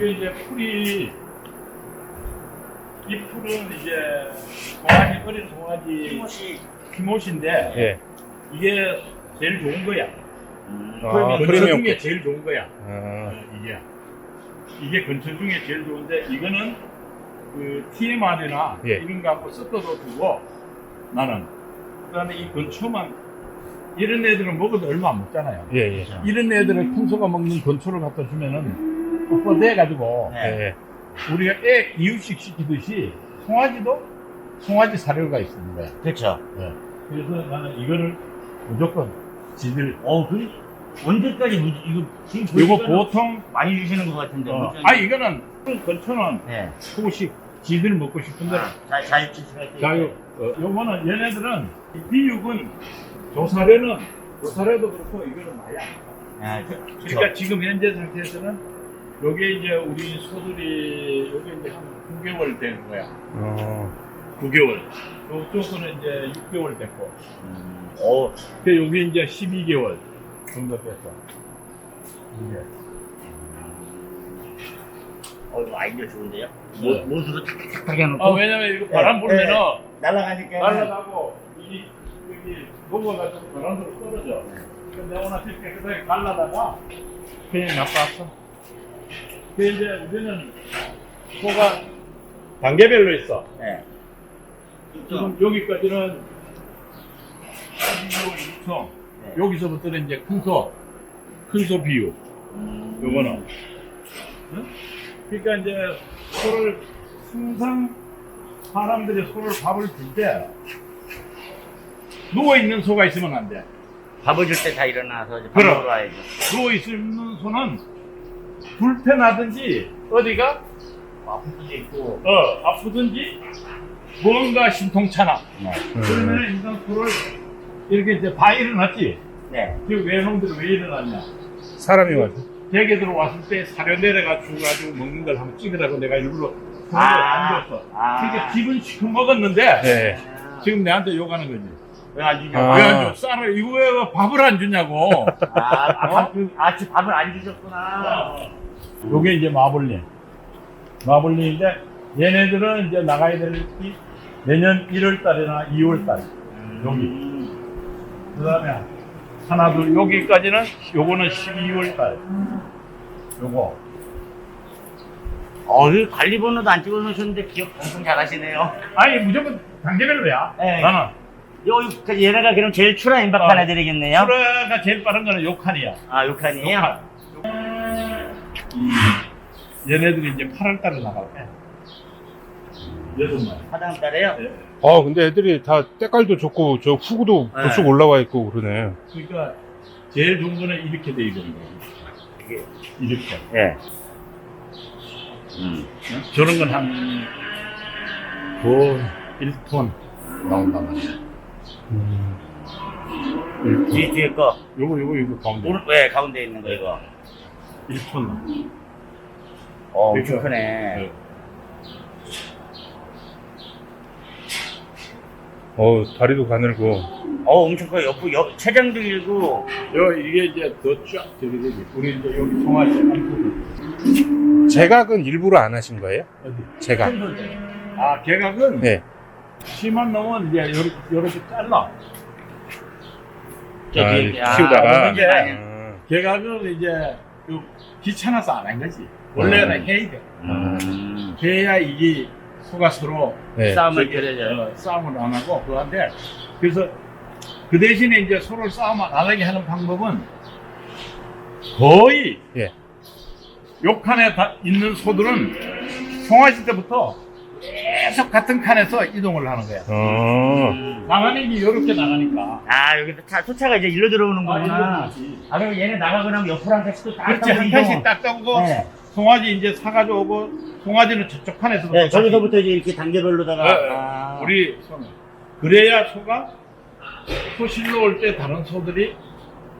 이게 이제 풀이 이 풀은 이제 송아지 어린 송아지 티모시. 피못인데 예. 이게 제일 좋은 거야. 음. 아, 근처 프리미엄 중에 꽃. 제일 좋은 거야. 아, 어, 이게 이게 근처 중에 제일 좋은데 이거는 그 TMR이나 예. 이런 거 갖고 섞어도 두고 나는 그다음에 이 근처만 이런 애들은 먹어도 얼마 안 먹잖아요. 예, 예. 이런 애들을 큰 소가 먹는 건초를 갖다 주면은 뻣뻣해 가지고 네. 예. 우리가 애 이유식 시키듯이 송아지도 송아지 사료가 거야. 그렇죠. 예. 그래서 나는 이거를 무조건 지들 어, 그 언제까지 무- 이거 지금 이거 보니까는 보통 많이 주시는 것 같은데. 어, 아 이거는 건초는 네. 조금씩 지들 먹고 싶은데 아, 자, 자유치수할 때. 자유 어, 요거는 얘네들은 이 비육은 조사료는 조사료도 그렇고 이거는 많이 안. 아, 저, 그러니까 지금 현재 상태에서는 요게 이제 우리 소들이 요게 이제 한 9개월 된 거야. 어, 9개월. 요쪽은 이제 6개월 됐고. 음, 어, 그 요게 이제 12개월 정도 됐어. 이게. 어, 이거 아이디어 좋은데요? 네. 모, 모두로 탁탁탁 해놓고. 아, 왜냐면 이거 바람 네, 불면은 날아가니까. 날라가고 이 여기 녹아가지고 바람으로 떨어져. 근데 오늘 깨끗하게 갈라다가 그냥 나빠왔어. 그 이제 우리는 소가 단계별로 있어. 네. 지금 여기까지는 12개월 6천. 네. 여기서부터는 이제 큰 소, 큰 소 비유. 음, 요거는. 응? 그러니까 이제 소를 항상 사람들이 소를 밥을 줄 때 누워 있는 소가 있으면 안 돼. 밥을 줄 때 다 일어나서 이제 밥 그럼. 먹으러 와야죠. 누워 있는 소는 불편하든지 어디가 아플 수도 있고. 어 아프든지 뭔가 신통찮아. 네. 그러면 일단 소를 이렇게 이제 다 일어났지. 네. 지금 외놈들이 왜 일어났냐? 사람이 와서. 댁에 들어왔을 때 사료 내려가 주가지고 먹는 걸 한번 찍으라고 내가 일부러 아. 안 줬어. 아. 그러니까 기분 시큼 먹었는데 예. 지금 내한테 욕하는 거지. 왜 안 주냐고. 아. 왜 안 줘? 쌀을 이거 왜 밥을 안 주냐고. 아, 아, 어? 밥, 그, 아, 밥을 안 주셨구나. 요게 이제 마블링. 마블링인데 얘네들은 이제 나가야 될이 내년 1월 달이나 2월 달. 여기. 음. 그 다음에 하나, 둘, 여기까지는 요거는 12월 달. 요거. 어, 이 관리번호도 안 찍어 놓으셨는데 기억 엄청 잘하시네요. 아니, 무조건 단계별로야. 네. 나는. 요, 그 얘네가 그럼 제일 출하 임박한 어. 애들이겠네요? 수라가 제일 빠른 거는 요 칸이야. 아, 욕한이에요? 요 칸. 얘네들이 이제 8월 달에 나갈 때. 여섯 마리. 하다음 달에요? 예. 아, 근데 애들이 다 때깔도 좋고, 저 후구도 네. 불쑥 올라와 있고 그러네. 그러니까 제일 좋은 거는 이렇게 돼 있는 거야. 이게. 이렇게. 예. 음. 저런 건 한, 그, 1톤 나온단 말이야. 음. 1톤. 뒤, 뒤에 거. 요거, 요거, 요거 가운데. 오른, 왜, 가운데 있는 거, 이거. 1톤. 어, 그러니까, 엄청 크네. 네. 어, 다리도 가늘고. 어, 엄청 커요. 옆, 옆, 체장도 길고. 요, 이게 이제 더쫙 저기 되지. 우리 이제 여기 한 제각은 일부러 안 하신 거예요? 어디? 제각. 아, 개각은 네. 심한 놈은 이제 요렇게, 요렇게 잘라. 저 아, 아, 키우다가. 이제 아, 개각은 이제 그 귀찮아서 안 한 거지. 원래는 음. 해야 돼. 음. 해야 이게 소가 서로 네. 싸움을 저기, 겨려져요. 어, 싸움을 안 하고 그한데 그래서 그 대신에 이제 서로 싸움 안 하게 하는 방법은 거의 예. 욕칸에 다 있는 소들은 송아지 때부터 계속 같은 칸에서 이동을 하는 거야. 어. 음. 나가는 게 이렇게 나가니까. 아, 여기서 차, 소차가 이제 일로 들어오는 아, 거구나. 이동하지. 아, 그럼 얘네 나가고 나면 옆으로 한 칸씩 또딱 그렇지 한 칸씩 딱 따고 네. 송아지 이제 사가지고 오고 송아지는 저쪽 칸에서 네, 저기서부터 이제 이렇게 단계별로다가. 네, 아. 우리 소는 그래야 소가 소실로 올 때 다른 소들이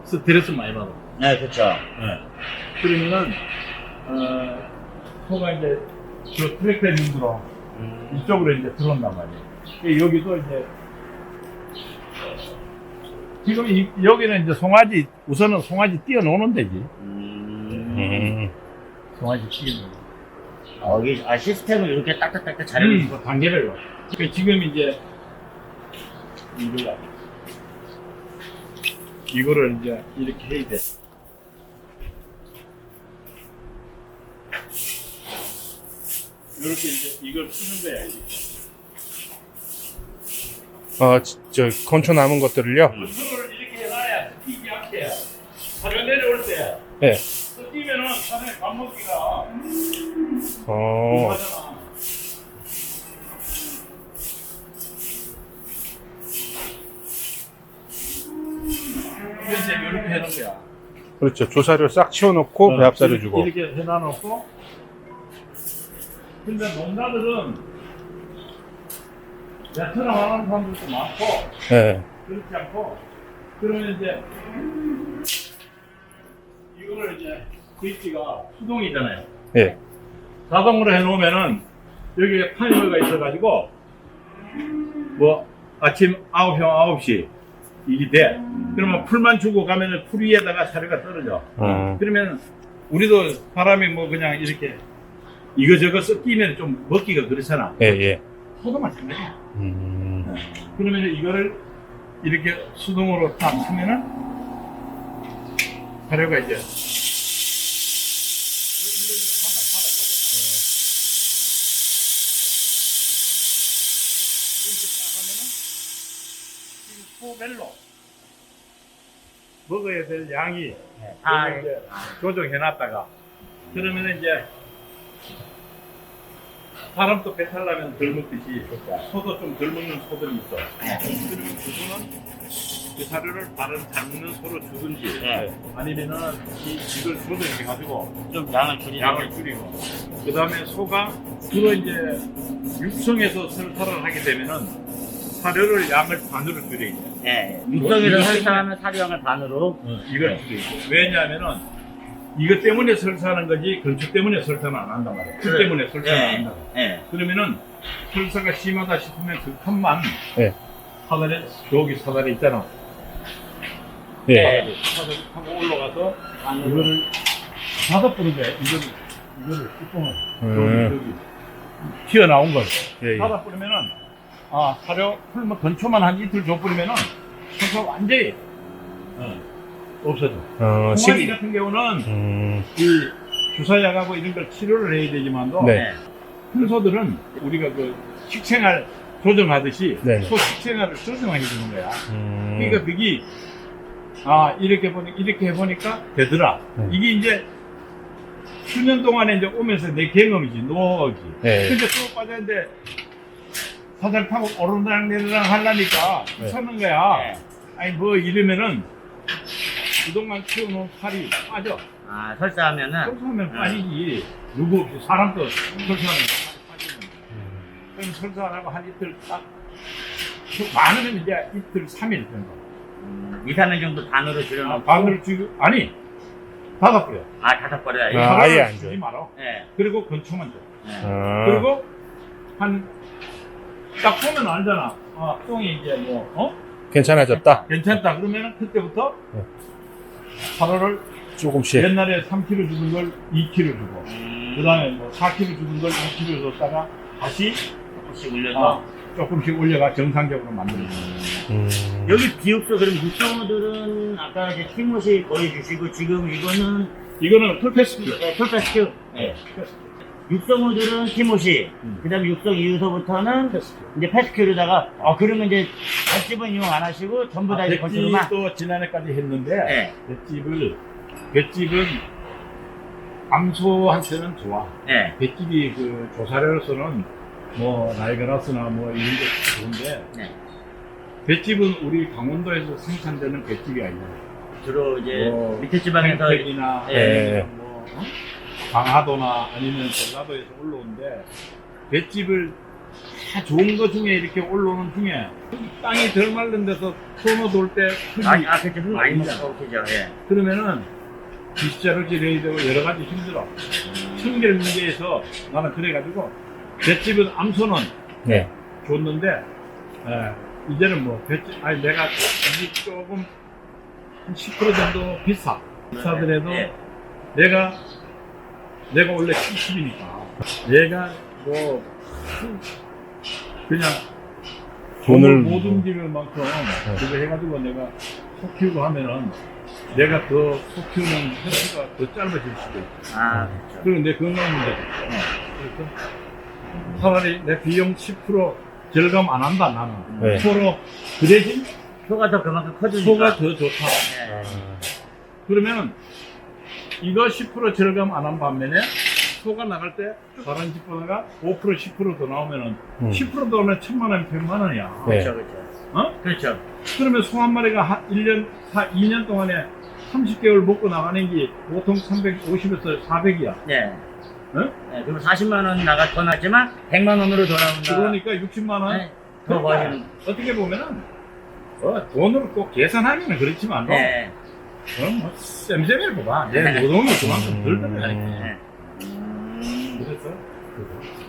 스트레스 많이 받아. 네, 그렇죠. 네. 그러면은 어, 소가 이제 저 트랙터에 힘들어 음. 이쪽으로 이제 들어온단 말이에요. 여기도 이제 지금 이, 여기는 이제 송아지 우선은 송아지 뛰어노는 데지. 음. 음. 송아지 뛰어노는. 데. 어, 여기 아 시스템을 이렇게 딱딱딱딱 잘 해주시고 음, 단계별로. 그 지금 이제 이거야. 이거를 이제 이렇게 해야 돼. 이렇게 이제 이걸 쓰는 거야. 어, 지- 저 건초 남은 것들을요. 컨트롤을 이렇게 해놔야 뛰지 않게. 사료 내려올 때 네. 뛰면은 사료 밥 먹기가 어, 하잖아. 이제 이렇게 해놓은 거야. 그렇죠. 조사료 싹 치워놓고 배합사료 이렇게- 주고. 이렇게 해놔놓고. 근데 농가들은 베트남 하는 사람들도 많고 네. 그렇지 않고 그러면 이제 이거를 이제 스위치가 수동이잖아요. 예. 자동으로 해놓으면은 여기에 타이머가 있어가지고 뭐 아침 9시 9시 이게 돼. 그러면 풀만 주고 가면은 풀 위에다가 사료가 떨어져. 음. 그러면 우리도 사람이 뭐 그냥 이렇게 이거저거 섞이면 좀 먹기가 그렇잖아. 예, 예. 소도 마찬가지야. 음. 그러면 이거를 이렇게 수동으로 딱 하면은 사료가 이제 이렇게 딱 하면은 지금 소별로 먹어야 될 양이 아, 이걸 이제 조정해놨다가 그러면 이제 사람도 배탈 나면 덜 먹듯이 소도 좀 덜 먹는 소들이 있어. 그러면 그거는 그 사료를 다른 잘 먹는 소로 주든지 네. 아니면은 이, 이걸 조정해가지고 좀 양을 줄이고 양을 줄이고 그 다음에 소가 주로 이제 육성에서 설사를 하게 되면은 사료를 양을 반으로 돼. 예, 육성에서 설사하면 사료양을 반으로 이걸 줄여야 돼. 왜냐하면은 이것 때문에 설사하는 거지 건축 때문에 설사는 안 한단 말이야. 풀 그래. 때문에 설사는 안 예, 한다. 예. 그러면은 설사가 심하다 싶으면 그 칸만 네. 사다리 여기 사다리 있잖아. 예. 사다리 타고 올라가서 이거를 다섯 분인데 이거를 이거를 뚜껑을 음. 여기 여기 튀어나온 걸 예, 예. 사다 뿌리면은 아 사료 풀면 건초만 한 이틀 줘 뿌리면은 설사 완전히 어, 없어져. 어, 홍아리 식, 같은 경우는 음, 이 주사약하고 이런 걸 치료를 해야 되지만도 네. 큰 소들은 우리가 그 식생활 조정하듯이 네. 소 식생활을 조정해 주는 거야. 음, 그러니까 그게 아 이렇게 보니 이렇게 해보니까 되더라. 네. 이게 이제 수년 동안에 이제 오면서 내 경험이지 노하우지. 네. 근데 또 빠졌는데 사다리 타고 오르락 내리락 하려니까 네. 서는 거야. 네. 아니 뭐 이러면은 그동안 키워놓은 살이 빠져. 아, 설사하면은 설사하면 네. 빠지지. 누구 없이 사람도 설사하면 살이 빠지는 거야. 그럼 설사하고 한 이틀 딱 많으면 이제 이틀, 삼일 정도. 음, 2, 3일 정도 반으로 아, 줄여놓고 반으로 지금 아니 다섯 개요. 아, 다섯 버려야 아, 아, 아예 안 주지 줘요. 말아. 예. 그리고 건초만 줘. 예. 아, 그리고 한 딱 보면 알잖아. 아, 똥이 이제 뭐 어? 괜찮아졌다. 괜찮다. 그러면은 그때부터 네. 사료를 조금씩. 옛날에 3kg 주는 걸 2kg 주고 음, 그다음에 뭐 4kg 주는 걸 2kg 줬다가 다시 조금씩 올려서 아, 조금씩 올려가 정상적으로 만들어. 음, 여기 비육수 그럼 육성어들은 아까 이제 티못이 보여주시고 지금 이거는 이거는 풀패스큐. 네, 풀패스큐 네. 육성어들은 티못이 음. 그 다음에 육성 이후서부터는 패스큐. 이제 패스큐로다가 어 그러면 이제 뱃집은 이용 안 하시고 전부 다 이제 건축으로만 뱃집도 지난해까지 했는데 네. 뱃집을 뱃집은 암소한테는 좋아. 네. 뱃집이 그 조사료로서는 뭐 나이가라스나 뭐 이런 게 좋은데 네. 뱃집은 우리 강원도에서 생산되는 뱃집이 아니야. 주로 이제 뭐 밑에 지방에서 평택이나 예. 뭐 어? 강화도나 아니면 전라도에서 올라오는데 뱃집을 다 좋은 거 중에 이렇게 올라오는 중에 땅이 덜 마른 데서 소노 돌때 흙이 아, 아 그때 흙 먹고 그죠 예. 그러면은 빗자루 지려야 되고 여러 가지 힘들어. 청결 문제에서 나는 그래가지고 뱃집은 암소는 네. 줬는데 에, 이제는 뭐 뱃집 아니 내가 이게 조금 한 10% 정도 비싸 비싸더라도 네. 내가 내가 원래 70이니까 얘가 뭐 그냥 돈을 못 움직일 만큼 그거 해가지고 내가 소 키우고 하면은 내가 더 소 키우는 횟수가 더 짧아질 수도 있고 아, 그렇죠. 그리고 내 건강 문제도 있고 그래서 차라리 내 비용 10% 절감 안 한다 나는 네. 서로 그 대신 소가 더 그만큼 커지니까. 소가 더 좋다 네. 그러면 이거 10% 절감 안 한 반면에 소가 나갈 때 다른 집보다가 5% 10%더 나오면은 음. 10%더 나오면 천만 원, 백만 원이야. 네. 그렇죠, 그렇죠. 어? 그렇죠. 그러면 소 한 마리가 한 1년, 2년 동안에 30개월 먹고 나가는 게 보통 350에서 400이야. 네. 응? 네, 그럼 40만 원 나가 더 나지만 100만 원으로 돌아온다. 그러니까 60만 원. 네, 더 버리는. 어떻게 보면은 어, 돈으로 꼭 계산하기는 그렇지만 네. 어, 뭐 쌤쌤을 봐봐. 내 노동이 그만큼 덜 들어가니까. 그래서